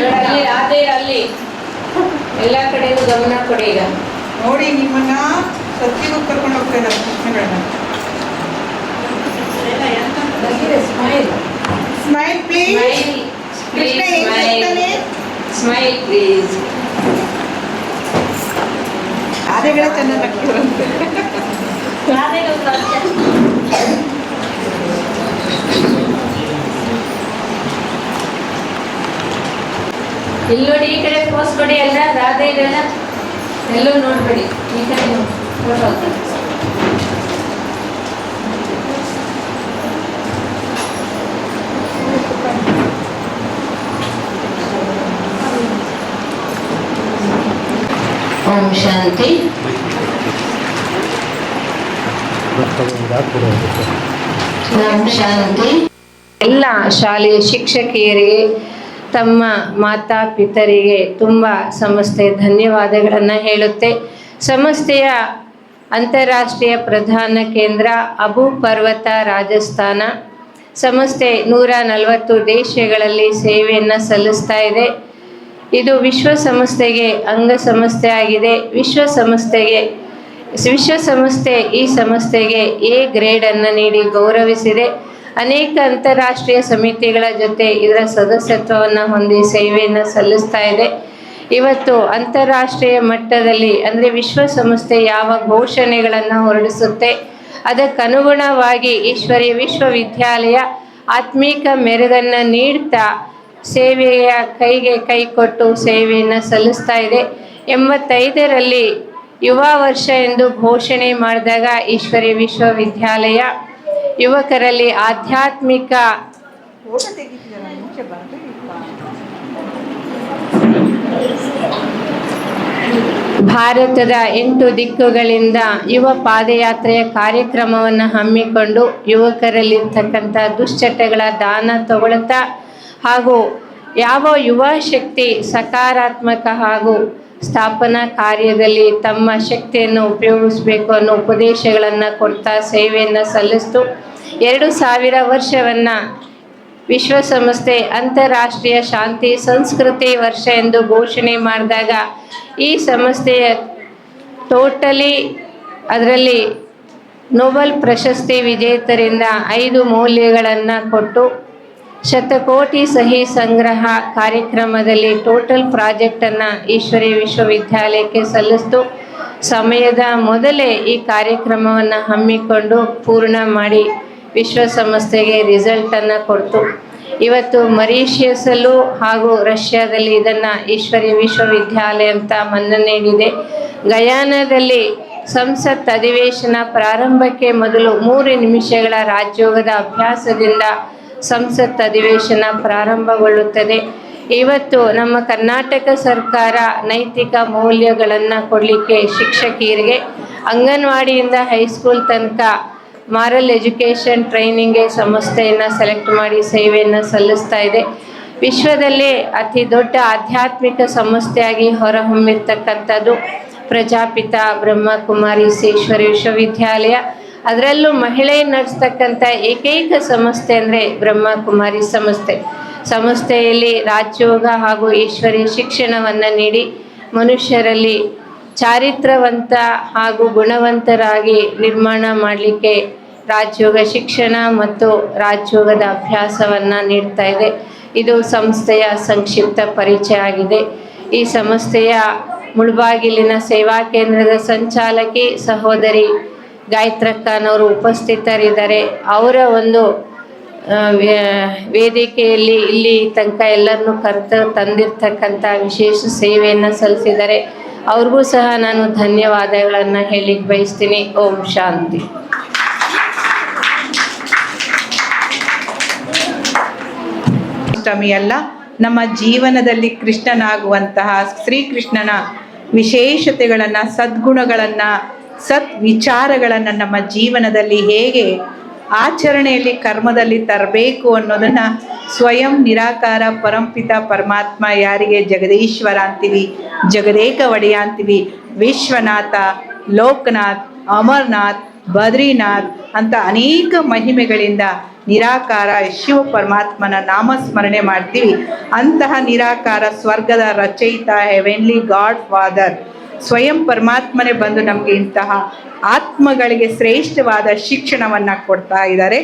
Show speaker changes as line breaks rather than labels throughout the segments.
ಅಲ್ಲಿ ಅದೇ ಅಲ್ಲಿ ಎಲ್ಲ ಕಡೆಗೂ ಗಮನ ಕೊಡಿ ಈಗ.
ನೋಡಿ ನಿಮ್ಮನ್ನ ಸತ್ಯಗೂ ಕರ್ಕೊಂಡು ಹೋಗ್ತಾ ಇದ್ದಾರೆ ಕೃಷ್ಣಗಳನ್ನ smile smile please?
Smile please
ಆನೆಗಳೇ ಚೆನ್ನಾಗಿ
ಇಲ್ಲಿ ನೋಡಿ, ಈ ಕಡೆ ಪೋಸ್ ಕೊಡಿ ಎಲ್ಲ, ರಾಧೆ ಇದೆಲ್ಲ. ಎಲ್ಲೂ ನೋಡ್ಬೇಡಿ. ಈ ಕಡೆ ಫೋಟೋ ಶಾಂತಿ. ಶಾಂತಿ. ಎಲ್ಲ ಶಾಲೆಯ ಶಿಕ್ಷಕಿಯರಿಗೆ ತಮ್ಮ ಮಾತಾ ಪಿತರಿಗೆ ತುಂಬ ಸಂಸ್ಥೆ ಧನ್ಯವಾದಗಳನ್ನು ಹೇಳುತ್ತೆ. ಸಂಸ್ಥೆಯ ಅಂತಾರಾಷ್ಟ್ರೀಯ ಪ್ರಧಾನ ಕೇಂದ್ರ ಅಬು ಪರ್ವತ ರಾಜಸ್ಥಾನ. ಸಂಸ್ಥೆ ನೂರ ನಲವತ್ತು ದೇಶಗಳಲ್ಲಿ ಸೇವೆಯನ್ನು ಸಲ್ಲಿಸ್ತಾ ಇದೆ. ಇದು ವಿಶ್ವಸಂಸ್ಥೆಗೆ ಅಂಗಸಂಸ್ಥೆ ಆಗಿದೆ. ವಿಶ್ವಸಂಸ್ಥೆಗೆ ವಿಶ್ವಸಂಸ್ಥೆ ಈ ಸಂಸ್ಥೆಗೆ ಎ ಗ್ರೇಡನ್ನು ನೀಡಿ ಗೌರವಿಸಿದೆ. ಅನೇಕ ಅಂತಾರಾಷ್ಟ್ರೀಯ ಸಮಿತಿಗಳ ಜೊತೆ ಇದರ ಸದಸ್ಯತ್ವವನ್ನು ಹೊಂದಿ ಸೇವೆಯನ್ನು ಸಲ್ಲಿಸ್ತಾ ಇದೆ. ಇವತ್ತು ಅಂತಾರಾಷ್ಟ್ರೀಯ ಮಟ್ಟದಲ್ಲಿ, ಅಂದರೆ ವಿಶ್ವಸಂಸ್ಥೆ ಯಾವ ಘೋಷಣೆಗಳನ್ನು ಹೊರಡಿಸುತ್ತೆ, ಅದಕ್ಕನುಗುಣವಾಗಿ ಈಶ್ವರೀಯ ವಿಶ್ವವಿದ್ಯಾಲಯ ಆತ್ಮೀಕ ಮೆರುಗನ್ನು ನೀಡ್ತಾ ಸೇವೆಯ ಕೈಗೆ ಕೈ ಕೊಟ್ಟು ಸೇವೆಯನ್ನು ಸಲ್ಲಿಸ್ತಾ ಇದೆ. ಎಂಬತ್ತೈದರಲ್ಲಿ ಯುವ ವರ್ಷ ಎಂದು ಘೋಷಣೆ ಮಾಡಿದಾಗ ಈಶ್ವರಿ ವಿಶ್ವವಿದ್ಯಾಲಯ ಯುವಕರಲ್ಲಿ ಆಧ್ಯಾತ್ಮಿಕ ಭಾರತದ ಎಂಟು ದಿಕ್ಕುಗಳಿಂದ ಯುವ ಪಾದಯಾತ್ರೆಯ ಕಾರ್ಯಕ್ರಮವನ್ನು ಹಮ್ಮಿಕೊಂಡು ಯುವಕರಲ್ಲಿರ್ತಕ್ಕಂಥ ದುಶ್ಚಟಗಳ ದಾನ ತಗೊಳ್ತಾ ಹಾಗೂ ಯಾವ ಯುವ ಶಕ್ತಿ ಸಕಾರಾತ್ಮಕ ಹಾಗೂ ಸ್ಥಾಪನಾ ಕಾರ್ಯದಲ್ಲಿ ತಮ್ಮ ಶಕ್ತಿಯನ್ನು ಉಪಯೋಗಿಸಬೇಕು ಅನ್ನೋ ಉಪದೇಶಗಳನ್ನು ಕೊಡ್ತಾ ಸೇವೆಯನ್ನು ಸಲ್ಲಿಸ್ತು. ಎರಡು ಸಾವಿರ ವರ್ಷವನ್ನು ವಿಶ್ವಸಂಸ್ಥೆ ಅಂತಾರಾಷ್ಟ್ರೀಯ ಶಾಂತಿ ಸಂಸ್ಕೃತಿ ವರ್ಷ ಎಂದು ಘೋಷಣೆ ಮಾಡಿದಾಗ ಈ ಸಂಸ್ಥೆಯ ಟೋಟಲಿ ಅದರಲ್ಲಿ ನೊಬೆಲ್ ಪ್ರಶಸ್ತಿ ವಿಜೇತರಿಂದ ಐದು ಮೌಲ್ಯಗಳನ್ನು ಕೊಟ್ಟು ಶತಕೋಟಿ ಸಹಿ ಸಂಗ್ರಹ ಕಾರ್ಯಕ್ರಮದಲ್ಲಿ ಟೋಟಲ್ ಪ್ರಾಜೆಕ್ಟನ್ನು ಈಶ್ವರಿ ವಿಶ್ವವಿದ್ಯಾಲಯಕ್ಕೆ ಸಲ್ಲಿಸ್ತು. ಸಮಯದ ಮೊದಲೇ ಈ ಕಾರ್ಯಕ್ರಮವನ್ನು ಹಮ್ಮಿಕೊಂಡು ಪೂರ್ಣ ಮಾಡಿ ವಿಶ್ವಸಂಸ್ಥೆಗೆ ರಿಸಲ್ಟನ್ನು ಕೊಡ್ತು. ಇವತ್ತು ಮರೀಷಿಯಸಲ್ಲೂ ಹಾಗೂ ರಷ್ಯಾದಲ್ಲಿ ಇದನ್ನು ಈಶ್ವರಿ ವಿಶ್ವವಿದ್ಯಾಲಯ ಅಂತ ಮನ್ನಣೆ ನೀಡಿದೆ. ಗಯಾನದಲ್ಲಿ ಸಂಸತ್ ಅಧಿವೇಶನ ಪ್ರಾರಂಭಕ್ಕೆ ಮೊದಲು ಮೂರು ನಿಮಿಷಗಳ ರಾಜ್ಯೋಗದ ಅಭ್ಯಾಸದಿಂದ ಸಂಸತ್ ಅಧಿವೇಶನ ಪ್ರಾರಂಭಗೊಳ್ಳುತ್ತದೆ. ಇವತ್ತು ನಮ್ಮ ಕರ್ನಾಟಕ ಸರ್ಕಾರ ನೈತಿಕ ಮೌಲ್ಯಗಳನ್ನು ಕೊಡಲಿಕ್ಕೆ ಶಿಕ್ಷಕಿಯರಿಗೆ ಅಂಗನವಾಡಿಯಿಂದ ಹೈಸ್ಕೂಲ್ ತನಕ ಮಾರಲ್ ಎಜುಕೇಷನ್ ಟ್ರೈನಿಂಗ್ಗೆ ಸಂಸ್ಥೆಯನ್ನು ಸೆಲೆಕ್ಟ್ ಮಾಡಿ ಸೇವೆಯನ್ನು ಸಲ್ಲಿಸ್ತಾ ಇದೆ. ವಿಶ್ವದಲ್ಲೇ ಅತಿ ದೊಡ್ಡ ಆಧ್ಯಾತ್ಮಿಕ ಸಂಸ್ಥೆಯಾಗಿ ಹೊರಹೊಮ್ಮಿರ್ತಕ್ಕಂಥದ್ದು ಪ್ರಜಾಪಿತ ಬ್ರಹ್ಮಕುಮಾರಿ ಸೇಶ್ವರಿ ವಿಶ್ವವಿದ್ಯಾಲಯ ಅದರಲ್ಲೂ ಮಹಿಳೆ ನಡೆಸ್ತಕ್ಕಂಥ ಏಕೈಕ ಸಂಸ್ಥೆ ಅಂದರೆ ಬ್ರಹ್ಮಕುಮಾರಿ ಸಂಸ್ಥೆ. ಸಂಸ್ಥೆಯಲ್ಲಿ ರಾಜ್ಯೋಗ ಹಾಗೂ ಈಶ್ವರಿ ಶಿಕ್ಷಣವನ್ನು ನೀಡಿ ಮನುಷ್ಯರಲ್ಲಿ ಚಾರಿತ್ರವಂತ ಹಾಗೂ ಗುಣವಂತರಾಗಿ ನಿರ್ಮಾಣ ಮಾಡಲಿಕ್ಕೆ ರಾಜ್ಯೋಗ ಶಿಕ್ಷಣ ಮತ್ತು ರಾಜ್ಯೋಗದ ಅಭ್ಯಾಸವನ್ನು ನೀಡ್ತಾ ಇದೆ. ಇದು ಸಂಸ್ಥೆಯ ಸಂಕ್ಷಿಪ್ತ ಪರಿಚಯ ಆಗಿದೆ. ಈ ಸಂಸ್ಥೆಯ ಮುಳಬಾಗಿಲಿನ ಸೇವಾ ಕೇಂದ್ರದ ಸಂಚಾಲಕಿ ಸಹೋದರಿ ಗಾಯತ್ರಕ್ಕನವರು ಉಪಸ್ಥಿತರಿದ್ದಾರೆ. ಅವರ ಒಂದು ವೇದಿಕೆಯಲ್ಲಿ ಇಲ್ಲಿ ತನಕ ಎಲ್ಲರನ್ನೂ ಕರೆತು ತಂದಿರ್ತಕ್ಕಂಥ ವಿಶೇಷ ಸೇವೆಯನ್ನು ಸಲ್ಲಿಸಿದ್ದಾರೆ. ಅವ್ರಿಗೂ ಸಹ ನಾನು ಧನ್ಯವಾದಗಳನ್ನು ಹೇಳಿಕ್ಕೆ ಬಯಸ್ತೀನಿ. ಓಂ ಶಾಂತಿ.
ಅಲ್ಲ, ನಮ್ಮ ಜೀವನದಲ್ಲಿ ಕೃಷ್ಣನಾಗುವಂತಹ ಶ್ರೀಕೃಷ್ಣನ ವಿಶೇಷತೆಗಳನ್ನು, ಸದ್ಗುಣಗಳನ್ನು ಸತ್ ವಿಚಾರಗಳನ್ನು ನಮ್ಮ ಜೀವನದಲ್ಲಿ ಹೇಗೆ ಆಚರಣೆಯಲ್ಲಿ, ಕರ್ಮದಲ್ಲಿ ತರಬೇಕು ಅನ್ನೋದನ್ನು ಸ್ವಯಂ ನಿರಾಕಾರ ಪರಂಪಿತ ಪರಮಾತ್ಮ ಯಾರಿಗೆ ಜಗದೀಶ್ವರ ಅಂತೀವಿ, ಜಗದೇಕ ಒಡೆಯ ಅಂತೀವಿ, ವಿಶ್ವನಾಥ, ಲೋಕನಾಥ್, ಅಮರನಾಥ್, ಬದ್ರಿನಾಥ್ ಅಂತ ಅನೇಕ ಮಹಿಮೆಗಳಿಂದ ನಿರಾಕಾರ ಶಿವ ಪರಮಾತ್ಮನ ನಾಮಸ್ಮರಣೆ ಮಾಡ್ತೀವಿ. ಅಂತಹ ನಿರಾಕಾರ ಸ್ವರ್ಗದ ರಚಯಿತ ಹೆವೆನ್ಲಿ ಗಾಡ್ ಫಾದರ್ ಸ್ವಯಂ ಪರಮಾತ್ಮನೇ ಬಂದು ನಮಗೆ ಇಂತಹ ಆತ್ಮಗಳಿಗೆ ಶ್ರೇಷ್ಠವಾದ ಶಿಕ್ಷಣವನ್ನು ಕೊಡ್ತಾ ಇದ್ದಾರೆ.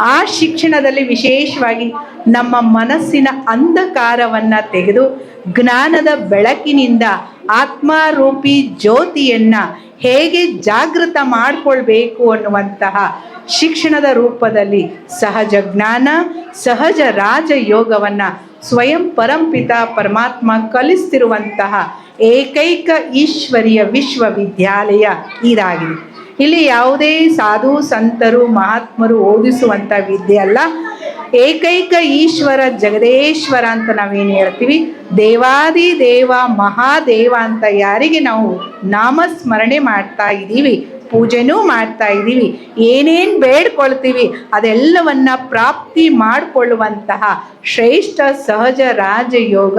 ಆ ಶಿಕ್ಷಣದಲ್ಲಿ ವಿಶೇಷವಾಗಿ ನಮ್ಮ ಮನಸ್ಸಿನ ಅಂಧಕಾರವನ್ನು ತೆಗೆದು ಜ್ಞಾನದ ಬೆಳಕಿನಿಂದ ಆತ್ಮಾರೂಪಿ ಜ್ಯೋತಿಯನ್ನು ಹೇಗೆ ಜಾಗೃತ ಮಾಡಿಕೊಳ್ಬೇಕು ಅನ್ನುವಂತಹ ಶಿಕ್ಷಣದ ರೂಪದಲ್ಲಿ ಸಹಜ ಜ್ಞಾನ, ಸಹಜ ರಾಜಯೋಗವನ್ನು ಸ್ವಯಂ ಪರಂಪಿತ ಪರಮಾತ್ಮ ಕಲಿಸ್ತಿರುವಂತಹ ಏಕೈಕ ಈಶ್ವರಿಯ ವಿಶ್ವವಿದ್ಯಾಲಯ ಇದಾಗಿದೆ. ಇಲ್ಲಿ ಯಾವುದೇ ಸಾಧು ಸಂತರು ಮಹಾತ್ಮರು ಓದಿಸುವಂಥ ವಿದ್ಯೆ ಅಲ್ಲ. ಏಕೈಕ ಈಶ್ವರ ಜಗದೇಶ್ವರ ಅಂತ ನಾವೇನು ಹೇಳ್ತೀವಿ? ದೇವಾದಿ ದೇವ ಮಹಾದೇವ ಅಂತ ಯಾರಿಗೆ ನಾವು ನಾಮಸ್ಮರಣೆ ಮಾಡ್ತಾ ಇದ್ದೀವಿ, ಪೂಜೆನೂ ಮಾಡ್ತಾ ಇದ್ದೀವಿ, ಏನೇನು ಬೇಡ್ಕೊಳ್ತೀವಿ ಅದೆಲ್ಲವನ್ನ ಪ್ರಾಪ್ತಿ ಮಾಡಿಕೊಳ್ಳುವಂತಹ ಶ್ರೇಷ್ಠ ಸಹಜ ರಾಜಯೋಗ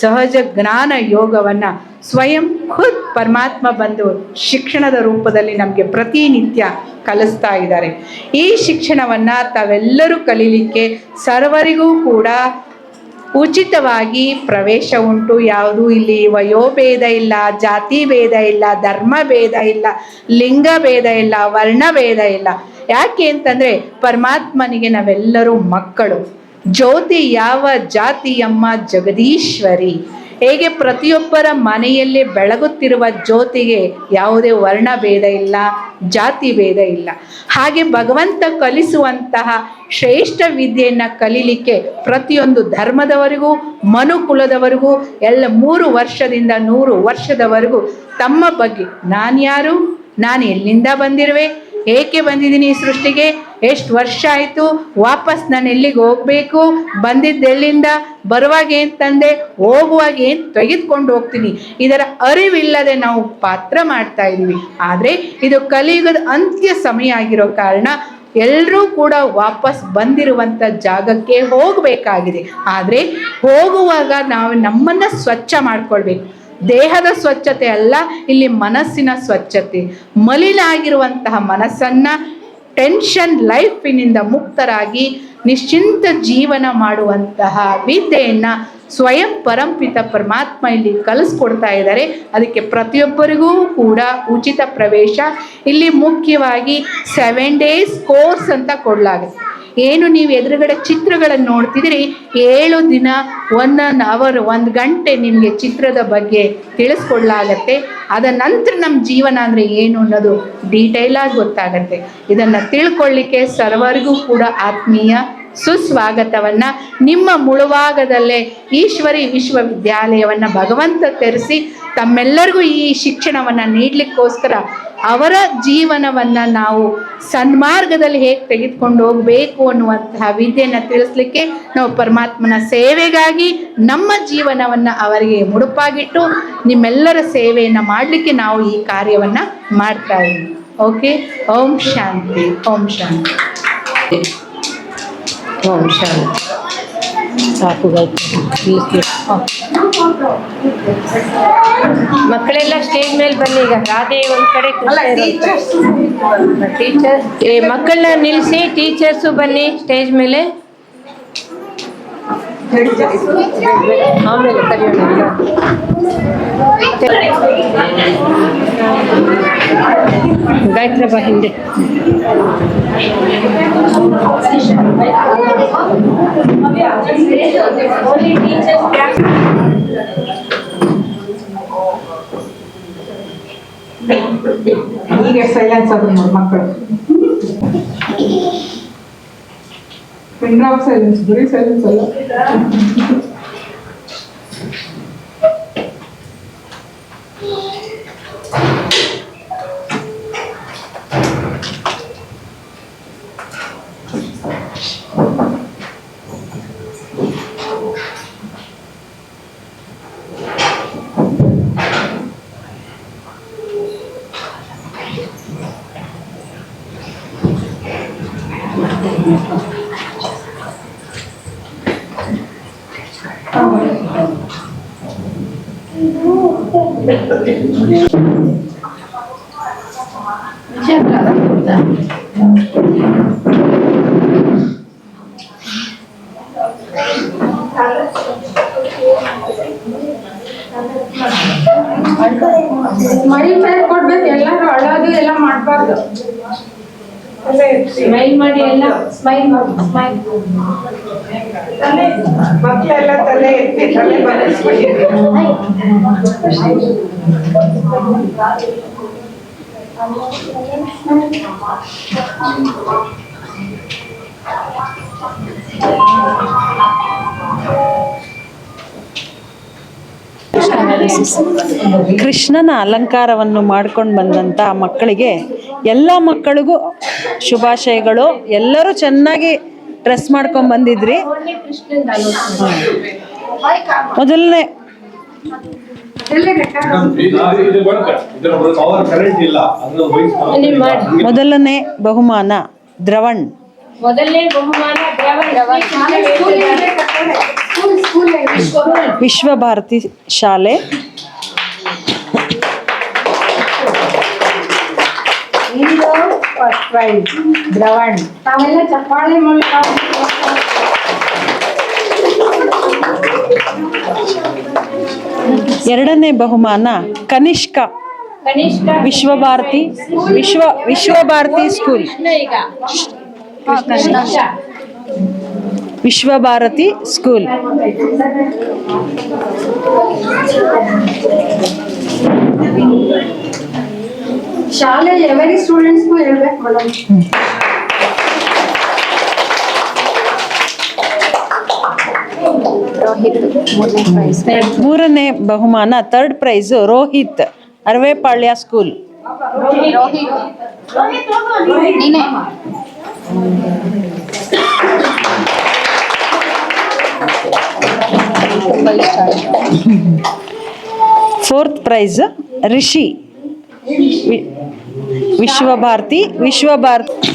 ಸಹಜ ಜ್ಞಾನ ಯೋಗವನ್ನು ಸ್ವಯಂ ಖುದ್ ಪರಮಾತ್ಮ ಬಂದು ಶಿಕ್ಷಣದ ರೂಪದಲ್ಲಿ ನಮಗೆ ಪ್ರತಿನಿತ್ಯ ಕಲಿಸ್ತಾ ಇದ್ದಾರೆ. ಈ ಶಿಕ್ಷಣವನ್ನು ತಾವೆಲ್ಲರೂ ಕಲೀಲಿಕ್ಕೆ ಸರ್ವರಿಗೂ ಕೂಡ ಉಚಿತವಾಗಿ ಪ್ರವೇಶ ಉಂಟು. ಯಾವುದು ಇಲ್ಲಿ ವಯೋಭೇದ ಇಲ್ಲ, ಜಾತಿ ಭೇದ ಇಲ್ಲ, ಧರ್ಮ ಭೇದ ಇಲ್ಲ, ಲಿಂಗ ಭೇದ ಇಲ್ಲ, ವರ್ಣ ಭೇದ ಇಲ್ಲ. ಯಾಕೆ ಅಂತಂದರೆ ಪರಮಾತ್ಮನಿಗೆ ನಾವೆಲ್ಲರೂ ಮಕ್ಕಳು. ಜ್ಯೋತಿ ಯಾವ ಜಾತಿಯಮ್ಮ ಜಗದೀಶ್ವರಿ? ಹೇಗೆ ಪ್ರತಿಯೊಬ್ಬರ ಮನೆಯಲ್ಲಿ ಬೆಳಗುತ್ತಿರುವ ಜ್ಯೋತಿಗೆ ಯಾವುದೇ ವರ್ಣ ಭೇದ ಇಲ್ಲ, ಜಾತಿ ಭೇದ ಇಲ್ಲ. ಹಾಗೆ ಭಗವಂತ ಕಲಿಸುವಂತಹ ಶ್ರೇಷ್ಠ ವಿದ್ಯೆಯನ್ನು ಕಲೀಲಿಕ್ಕೆ ಪ್ರತಿಯೊಂದು ಧರ್ಮದವರಿಗೂ, ಮನುಕುಲದವರೆಗೂ, ಎಲ್ಲ ಮೂರು ವರ್ಷದಿಂದ ನೂರು ವರ್ಷದವರೆಗೂ ತಮ್ಮ ಬಗ್ಗೆ ನಾನು ಯಾರು ನಾನು ಎಲ್ಲಿಂದ ಬಂದಿರುವೆ, ಏಕೆ ಬಂದಿದ್ದೀನಿ ಈ ಸೃಷ್ಟಿಗೆ? ಎಷ್ಟು ವರ್ಷ ಆಯಿತು? ವಾಪಸ್ ನಾನು ಎಲ್ಲಿಗೆ ಹೋಗಬೇಕು? ಬಂದಿದ್ದೆಲ್ಲಿಂದ ಬರುವಾಗ ಏನು ತಂದೆ? ಹೋಗುವಾಗ ಏನು ತೆಗೆದುಕೊಂಡು ಹೋಗ್ತೀನಿ? ಇದರ ಅರಿವಿಲ್ಲದೆ ನಾವು ಪಾತ್ರ ಮಾಡ್ತಾ ಇದ್ದೀವಿ. ಆದರೆ ಇದು ಕಲಿಯುಗದ ಅಂತ್ಯ ಸಮಯ ಆಗಿರೋ ಕಾರಣ ಎಲ್ಲರೂ ಕೂಡ ವಾಪಸ್ ಬಂದಿರುವಂಥ ಜಾಗಕ್ಕೆ ಹೋಗಬೇಕಾಗಿದೆ. ಆದರೆ ಹೋಗುವಾಗ ನಾವು ನಮ್ಮನ್ನು ಸ್ವಚ್ಛ ಮಾಡ್ಕೊಳ್ಬೇಕು. ದೇಹದ ಸ್ವಚ್ಛತೆ ಅಲ್ಲ, ಇಲ್ಲಿ ಮನಸ್ಸಿನ ಸ್ವಚ್ಛತೆ. ಮಲಿನಾಗಿರುವಂತಹ ಮನಸ್ಸನ್ನು ಟೆನ್ಷನ್ ಲೈಫಿನಿಂದ ಮುಕ್ತರಾಗಿ ನಿಶ್ಚಿಂತ ಜೀವನ ಮಾಡುವಂತಹ ವಿದ್ಯೆಯನ್ನು ಸ್ವಯಂ ಪರಂಪಿತ ಪರಮಾತ್ಮ ಇಲ್ಲಿ ಕಲಿಸ್ಕೊಡ್ತಾ ಇದ್ದಾರೆ. ಅದಕ್ಕೆ ಪ್ರತಿಯೊಬ್ಬರಿಗೂ ಕೂಡ ಉಚಿತ ಪ್ರವೇಶ. ಇಲ್ಲಿ ಮುಖ್ಯವಾಗಿ ಸೆವೆನ್ ಡೇಸ್ ಕೋರ್ಸ್ ಅಂತ ಕೊಡಲಾಗುತ್ತೆ. ಏನು ನೀವು ಎದುರುಗಡೆ ಚಿತ್ರಗಳನ್ನು ನೋಡ್ತಿದ್ದೀರಿ? ಏಳು ದಿನ ಒನ್ ಅನ್ ಅವರ್ ಒಂದು ಗಂಟೆ ನಿಮಗೆ ಚಿತ್ರದ ಬಗ್ಗೆ ತಿಳಿಸ್ಕೊಡ್ಲಾಗತ್ತೆ. ಅದ ನಂತರ ನಮ್ಮ ಜೀವನ ಅಂದರೆ ಏನು ಅನ್ನೋದು ಡೀಟೇಲಾಗಿ ಗೊತ್ತಾಗತ್ತೆ. ಇದನ್ನು ತಿಳ್ಕೊಳ್ಳಿಕ್ಕೆ ಸರ್ವರಿಗೂ ಕೂಡ ಆತ್ಮೀಯ ಸುಸ್ವಾಗತವನ್ನು ನಿಮ್ಮ ಮುಳುವಾಗದಲ್ಲೇ ಈಶ್ವರಿ ವಿಶ್ವವಿದ್ಯಾಲಯವನ್ನು ಭಗವಂತ ತೆರೆಸಿ ತಮ್ಮೆಲ್ಲರಿಗೂ ಈ ಶಿಕ್ಷಣವನ್ನು ನೀಡಲಿಕ್ಕೋಸ್ಕರ ಅವರ ಜೀವನವನ್ನು ನಾವು ಸನ್ಮಾರ್ಗದಲ್ಲಿ ಹೇಗೆ ತೆಗೆದುಕೊಂಡು ಹೋಗಬೇಕು ಅನ್ನುವಂತಹ ವಿದ್ಯೆಯನ್ನು ತಿಳಿಸ್ಲಿಕ್ಕೆ ನಾವು ಪರಮಾತ್ಮನ ಸೇವೆಗಾಗಿ ನಮ್ಮ ಜೀವನವನ್ನು ಅವರಿಗೆ ಮುಡುಪಾಗಿಟ್ಟು ನಿಮ್ಮೆಲ್ಲರ ಸೇವೆಯನ್ನು ಮಾಡಲಿಕ್ಕೆ ನಾವು ಈ ಕಾರ್ಯವನ್ನು ಮಾಡ್ತಾ ಇದ್ದೀವಿ. ಓಕೆ ಓಂ ಶಾಂತಿ. ಓಂ ಶಾಂತಿ.
ಓಂ ಶಾಂತಿ. ಸಾಕು ಮಕ್ಕಳೆಲ್ಲ ಸ್ಟೇಜ್ ಮೇಲೆ ಬನ್ನಿ ಈಗ. ರಾಧೆ ಒಂದ್ ಕಡೆ ಟೀಚರ್ಸ್ ಮಕ್ಕಳನ್ನ ನಿಲ್ಲಿಸಿ ಟೀಚರ್ಸು ಬನ್ನಿ ಸ್ಟೇಜ್ ಮೇಲೆ. ಆಮೇಲೆ ಕರೆಯೋಣ ಗಾಯತ್ರ ಬಾ ಹಿಂದೆ
ಈಗ ಸೈಲೆನ್ಸ್ ಅದು ನೋಡಿ ಮಕ್ಕಳು ಪಿನ್ ಡ್ರಾಪ್ ಸೈಲೆನ್ಸ್ ಬರೀ ಸೈಲೆನ್ಸ್ ಅಲ್ಲ
ವ್ಯಕ್ತತೆ ಮಡಿ ಮೇಲೆ ಕೊಡ್ಬೇಕು ಎಲ್ಲಾರು ಅಳೋದು ಎಲ್ಲ ಮಾಡ್ಬಾರ್ದು.
ಸ್ಮೈಲ್ ಮಾಡಿ ಎಲ್ಲ ಸ್ಮೈಲ್ ಮಾಡಿ ಸ್ಮೈಲ್
ಮಕ್ಕಳೆಲ್ಲ ತಲೆ ತಲೆ
ಕೃಷ್ಣನ ಅಲಂಕಾರವನ್ನು ಮಾಡ್ಕೊಂಡು ಬಂದಂಥ ಮಕ್ಕಳಿಗೆ ಎಲ್ಲ ಮಕ್ಕಳಿಗೂ ಶುಭಾಶಯಗಳು. ಎಲ್ಲರೂ ಚೆನ್ನಾಗಿ ಡ್ರೆಸ್ ಮಾಡ್ಕೊಂಡ್ ಬಂದಿದ್ರಿ? ಮೊದಲನೇ. ಮೊದಲನೇ ಬಹುಮಾನ ದ್ರವಣ್.
ಮೊದಲನೇ ಬಹುಮಾನ ದ್ರವಣ.
ವಿಶ್ವಭಾರತಿ ಶಾಲೆ.
ಪ್ರೈಸ್ ದ್ರವಣ್ ತಾವೆಲ್ಲ ಚಪ್ಪಾಳೆ ಮೂಲಕ
ಎರಡನೇ ಬಹುಮಾನ ಕನಿಷ್ಕ
ಕನಿಷ್ಠ
ವಿಶ್ವಭಾರತಿ ವಿಶ್ವ ವಿಶ್ವಭಾರತಿ ಸ್ಕೂಲ್.
ಕೃಷ್ಣ ಈಗ.
ವಿಶ್ವಭಾರತಿ ಸ್ಕೂಲ್.
ಶಾಲೆ ಎವರಿ ಸ್ಟೂಡೆಂಟ್ಸ್ಗೂ ಹೇಳ್ಬೇಕು ಮೇಡಮ್
ಮೂರನೇ ಬಹುಮಾನ third prize Rohit, Aravepalya school fourth prize Rishi V- Vishwabharati Vishwabharati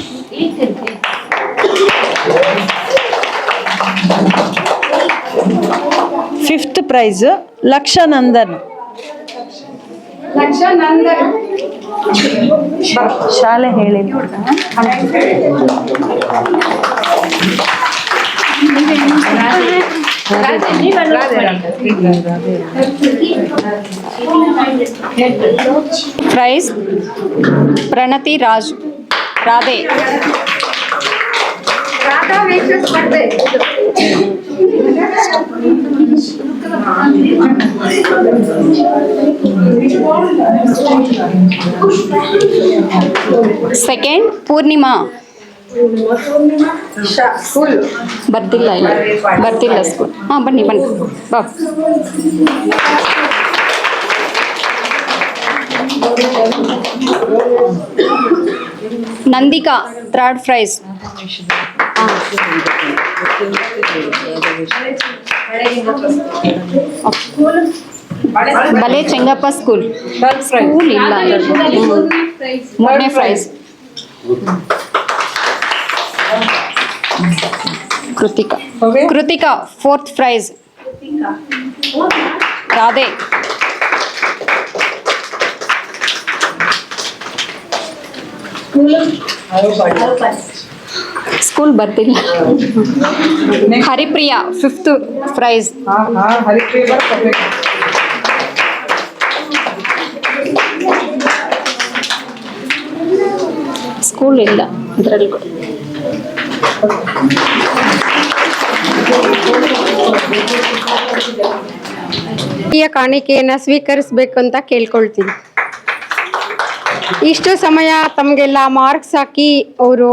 fifth prize
Lakshanandan Lakshanandan
ಶಾಲೆ ಹೇಳಿ
Prize.
Pranathi Raju. Radhe.
Second Purnima.
School
ಬರ್ತಿಲ್ಲ ಇಲ್ಲ. ಬರ್ತಿಲ್ಲ ಸ್ಕೂಲ್ ಹಾಂ ಬನ್ನಿ ಬನ್ನಿ. ಬಾ. ನಂದಿಕಾ ಥರ್ಡ್ ಪ್ರೈಸ್ ಬಲೆ ಚೆಂಗಪ್ಪ ಸ್ಕೂಲ್ ಸ್ಕೂಲ್ ಇಲ್ಲ ಮೂರನೇ prize Krithika. Krithika fourth prize Radhe. School ಬರ್ತಿಲ್ಲ. ಹರಿಪ್ರಿಯಾ ಫಿಫ್ತ್ ಪ್ರೈಸ್ ಸ್ಕೂಲ್ ಇಲ್ಲ
ಅದರಲ್ಲಿ ಕಾಣಿಕೆಯನ್ನು ಸ್ವೀಕರಿಸಬೇಕು ಅಂತ ಕೇಳ್ಕೊಳ್ತೀನಿ. ಇಷ್ಟು ಸಮಯ ತಮಗೆಲ್ಲ ಮಾರ್ಕ್ಸ್ ಹಾಕಿ ಅವರು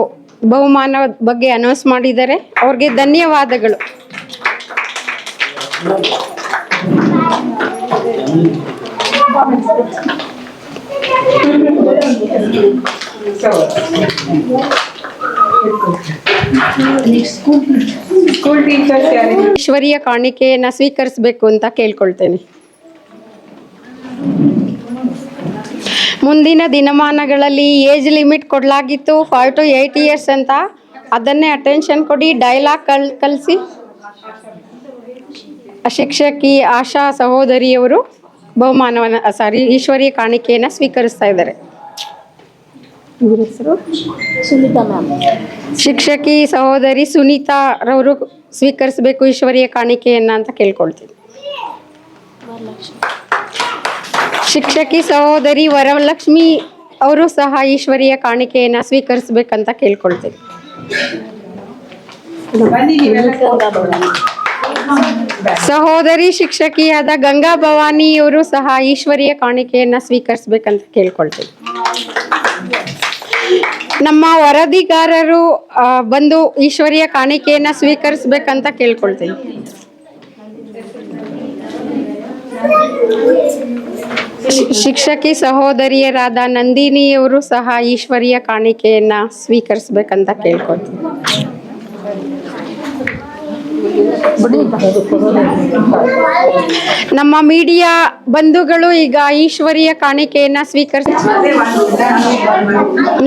ಬಹುಮಾನ ಬಗ್ಗೆ ಅನೌನ್ಸ್ ಮಾಡಿದ್ದಾರೆ. ಅವ್ರಿಗೆ ಧನ್ಯವಾದಗಳು.
ಸ್ಕೂಲ್ ಟೀಚರ್ಸ್
ಕಾಣಿಕೆಯನ್ನು ಸ್ವೀಕರಿಸಬೇಕು ಅಂತ ಕೇಳ್ಕೊಳ್ತೇನೆ. ಮುಂದಿನ ದಿನಮಾನಗಳಲ್ಲಿ ಏಜ್ ಲಿಮಿಟ್ ಕೊಡಲಾಗಿತ್ತು ಫೈವ್ ಟು ಏಯ್ಟ್ ಇಯರ್ಸ್ ಅಂತ. ಅದನ್ನೇ ಅಟೆನ್ಷನ್ ಕೊಡಿ, ಡೈಲಾಗ್ ಕಲ್ ಕಲಿಸಿ. ಶಿಕ್ಷಕಿ ಆಶಾ ಸಹೋದರಿಯವರು ಬಹುಮಾನವನ್ನು, ಸಾರಿ, ಈಶ್ವರಿಯ ಕಾಣಿಕೆಯನ್ನು ಸ್ವೀಕರಿಸ್ತಾ ಇದ್ದಾರೆ. ಶಿಕ್ಷಕಿ ಸಹೋದರಿ ಸುನೀತಾ ರವರು ಸ್ವೀಕರಿಸಬೇಕು ಈಶ್ವರಿಯ ಕಾಣಿಕೆಯನ್ನ ಅಂತ ಕೇಳ್ಕೊಳ್ತೀನಿ. ಶಿಕ್ಷಕಿ ಸಹೋದರಿ ವರಲಕ್ಷ್ಮಿ ಅವರು ಸಹ ಈಶ್ವರಿಯ ಕಾಣಿಕೆಯನ್ನ ಸ್ವೀಕರಿಸಬೇಕಂತ ಕೇಳ್ಕೊಳ್ತೀನಿ. ಸಹೋದರಿ ಶಿಕ್ಷಕಿಯಾದ ಗಂಗಾ ಭವಾನಿಯವರು ಸಹ ಈಶ್ವರಿಯ ಕಾಣಿಕೆಯನ್ನ ಸ್ವೀಕರಿಸಬೇಕಂತ ಕೇಳ್ಕೊಳ್ತೀನಿ. ನಮ್ಮ ವರದಿಗಾರರು ಬಂದು ಈಶ್ವರಿಯ ಕಾಣಿಕೆಯನ್ನ ಸ್ವೀಕರಿಸಬೇಕಂತ ಕೇಳ್ಕೊಳ್ತೀನಿ. ಶಿಕ್ಷಕಿ ಸಹೋದರಿಯರಾದ ನಂದಿನಿಯವರು ಸಹ ಈಶ್ವರಿಯ ಕಾಣಿಕೆಯನ್ನ ಸ್ವೀಕರಿಸಬೇಕಂತ ಕೇಳ್ಕೊಳ್ತೀನಿ. ನಮ್ಮ ಮೀಡಿಯಾ ಬಂಧುಗಳು ಈಗ ಈಶ್ವರಿಯ ಕಾಣಿಕೆಯನ್ನ ಸ್ವೀಕರಿಸ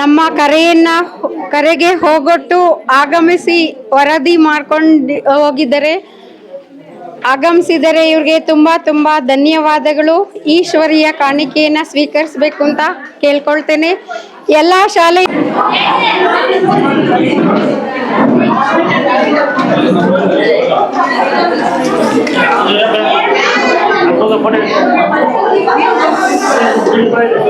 ನಮ್ಮ ಕರೆಯನ್ನ ಕರೆಗೆ ಹೋಗೊಟ್ಟು ಆಗಮಿಸಿ ವರದಿ ಮಾಡ್ಕೊಂಡು ಹೋಗಿದ್ದಾರೆ ಆಗಮಿಸಿದರೆ ಇವ್ರಿಗೆ ತುಂಬಾ ತುಂಬಾ ಧನ್ಯವಾದಗಳು. ಈಶ್ವರಿಯ ಕಾಣಿಕೆಯನ್ನ ಸ್ವೀಕರಿಸಬೇಕು ಅಂತ ಕೇಳ್ಕೊಳ್ತೇನೆ. ಎಲ್ಲ ಶಾಲೆ みたいな。